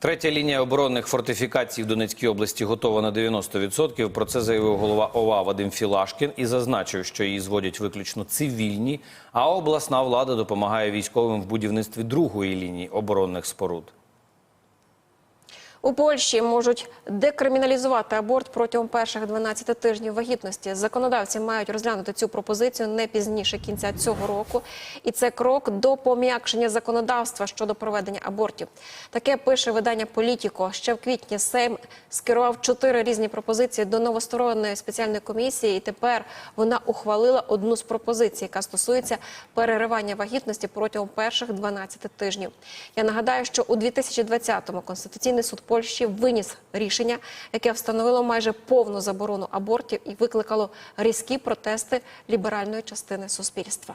Третя лінія оборонних фортифікацій в Донецькій області готова на 90%. Про це заявив голова ОВА Вадим Філашкін і зазначив, що її зводять виключно цивільні, а обласна влада допомагає військовим в будівництві другої лінії оборонних споруд. У Польщі можуть декриміналізувати аборт протягом перших 12 тижнів вагітності. Законодавці мають розглянути цю пропозицію не пізніше кінця цього року, і це крок до пом'якшення законодавства щодо проведення абортів. Таке пише видання Політіко. Ще в квітні Сейм скерував чотири різні пропозиції до новосторонної спеціальної комісії, і тепер вона ухвалила одну з пропозицій, яка стосується переривання вагітності протягом перших 12 тижнів. Я нагадаю, що у 2020-му Конституційний суд Польщі виніс рішення, яке встановило майже повну заборону абортів і викликало різкі протести ліберальної частини суспільства.